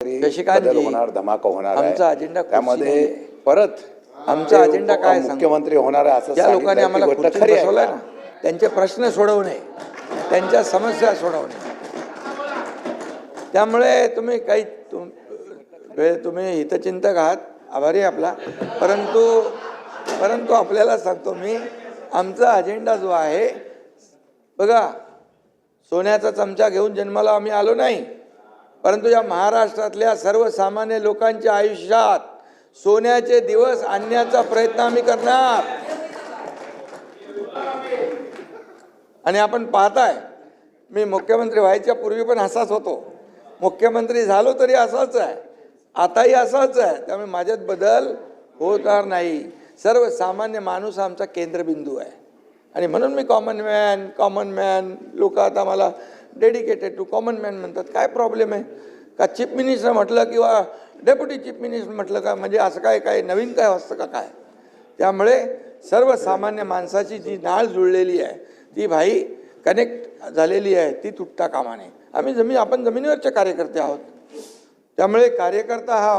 बदल होणार धमाका होणार. आमचा अजेंडा त्यामध्ये. परत आमचा अजेंडा काय? मुख्यमंत्री होणार आहे असं ज्या लोकांनी आम्हाला? ना त्यांचे प्रश्न सोडवणे त्यांच्या समस्या सोडवणे त्यामुळे तुम्ही काही तुम वेळ तुम्ही हितचिंतक आहात आभारी आपला परंतु परंतु आपल्याला सांगतो मी आमचा अजेंडा जो आहे बघा सोन्याचा चमचा घेऊन जन्माला आम्ही आलो नाही परंतु या महाराष्ट्रातल्या सर्वसामान्य लोकांच्या आयुष्यात सोन्याचे दिवस आणण्याचा प्रयत्न आम्ही करणार. आणि आपण पाहताय मी मुख्यमंत्री व्हायच्या पूर्वी पण असाच होतो. मुख्यमंत्री झालो तरी असाच आहे. आताही असाच आहे. त्यामुळे माझ्यात बदल होणार नाही. सर्वसामान्य माणूस आमचा केंद्रबिंदू आहे. आणि म्हणून मी कॉमन मॅन कॉमन मॅन लोक आता मला डेडिकेटेड टू कॉमन मॅन म्हणतात. काय प्रॉब्लेम आहे? का चीफ मिनिस्टर म्हटलं किंवा डेप्युटी चीफ मिनिस्टर म्हटलं का? म्हणजे असं काय काय नवीन काय असतं का काय? त्यामुळे सर्वसामान्य माणसाची जी नाळ जुळलेली आहे ती भाई कनेक्ट झालेली आहे ती तुटता कामा नये आम्ही जमीन आपण जमिनीवरचे कार्यकर्ते आहोत. त्यामुळे कार्यकर्ता हा